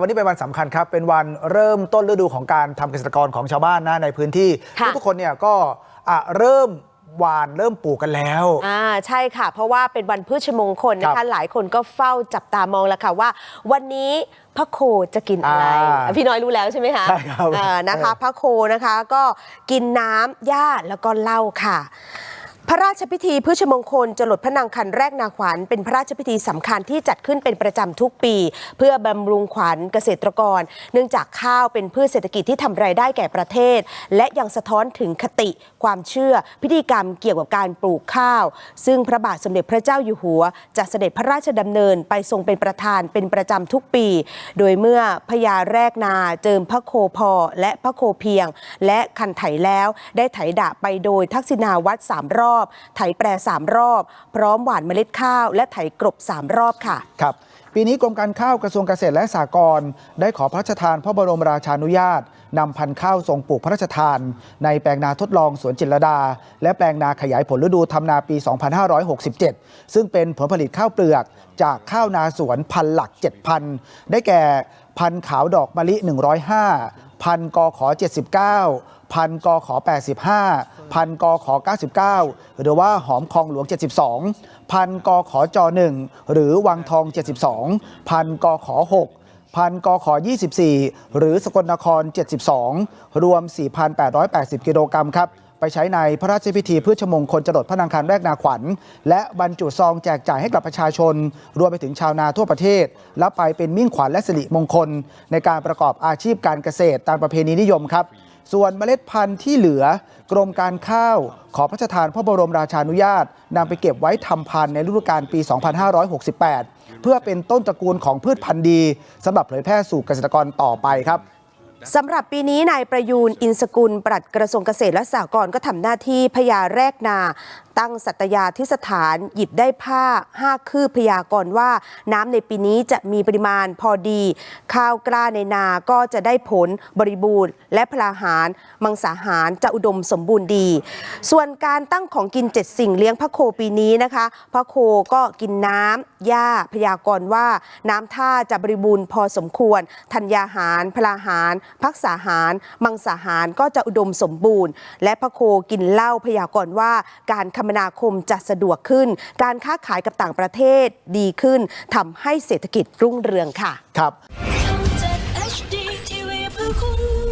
วันนี้เป็นวันสำคัญครับ เป็นวันเริ่มต้นฤดูของการทำเกษตรกรของชาวบ้านนะในพื้นที่ค่ะทุกๆคนเนี่ยก็อะเริ่มหวานเริ่มปลูกกันแล้ว อ่าใช่ค่ะ เพราะว่าเป็นวันพฤชมงคลนะครัคะบหลายคนก็เฝ้าจับตามองแล้วค่ะว่า วันนี้พระโคจะกินอะไรอ่าพี่น้อยรู้แล้วใช่ไหมคะใช่ครับอ่านะคะพระโคนะคะก็กินน้ำหญ้าแล้วก็เหล้าค่ะ พระราชพิธีพฤชมงคลจรดพระนางคันแรกนาขวัญเป็นพระราชพิธีสำคัญที่จัดขึ้นเป็นประจำทุกปี เพื่อบำรุงขวัญเกษตรกร เนื่องจากข้าวเป็นพืชเศรษฐกิจที่ทำรายได้แก่ประเทศ และยังสะท้อนถึงคติ ความเชื่อ พิธีกรรมเกี่ยวกับการปลูกข้าว ซึ่งพระบาทสมเด็จพระเจ้าอยู่หัว จะเสด็จพระราชดำเนินไปทรงเป็นประธานเป็นประจำทุกปี โดยเมื่อพญาแรกนาเจิมพระโคพอและพระโคเพียง และคันไถแล้วได้ไถดะไปโดยทักษิณาวัดสามรอบไถแปรสามรอบ พร้อมหว่านเมล็ดข้าว และไถกรบสามรอบค่ะ ครับ ปีนี้กรมการข้าวกระทรวงเกษตรและสหกรณ์ได้ขอพระราชทานพระบรมราชานุญาตนำพันธุ์ข้าวทรงปลูกพระราชทาน ในแปลงนาทดลองสวนจิตรลดา และแปลงนาขยายผลฤดูทำนาปี 2567 ซึ่งเป็นผลผลิตข้าวเปลือกจากข้าวนาสวนพันหลัก 7,000 ได้แก่พันธุ์ขาวดอกมะลิ 105 พันกอขอ 79 พันกอขอ 85 พันกอขอ 99 หรือว่าหอมคองหลวง 72 พันกอขอจอ1หรือวังทอง 72 พันกอขอ 6พันกอขอ 24 หรือสกลนคร 72 รวม 4,880 กิโลกรัมครับ ไปใช้ในพระราชพิธีพืชมงคลจรดพระนางคันแรกนาขวัญ และบรรจุซองแจกจ่ายให้กับประชาชน รวมไปถึงชาวนาทั่วประเทศ แล้วไปเป็นมิ่งขวัญและสิริมงคล ในการประกอบอาชีพการเกษตรตามประเพณีนิยมครับส่วนเมล็ดพันธุ์ที่เหลือกรมการข้าว ขอพระราชทานพระบรมราชานุญาตนำไปเก็บไว้ทำพันธุ์ในฤดูกาลปี 2568 เพื่อเป็นต้นตระกูลของพืชพันธุ์ดีสำหรับเผยแพร่สู่เกษตรกรต่อไปครับ สำหรับปีนี้นายประยูนอินสกุลปลัดกระทรวงเกษตรและสหกรณ์ก็ทำหน้าที่พญาแรกนาตั้งสัตยาธิสถานหยิบได้ผ้า5คืบพยากรณ์ว่า น้ำในปีนี้จะมีปริมาณพอดี ข้าวกล้าในนาก็จะได้ผลบริบูรณ์ และพลาหาร มังสาหารจะอุดมสมบูรณ์ดี ส่วนการตั้งของกินเจ็ดสิ่งเลี้ยงพระโคปีนี้นะคะพระโคก็กินน้ำหญ้าพยากรณ์ว่า น้ำท่าจะบริบูรณ์พอสมควรธัญญาหาร พลาหารพักษาหาร มังสาหารก็จะอุดมสมบูรณ์ และพระโคกินเหล้าพยากรณ์ว่าการคมนาคมจะสะดวกขึ้น การค้าขายกับต่างประเทศดีขึ้นทำให้เศรษฐกิจรุ่งเรืองค่ะ ครับ HD TV เพื่อคุณ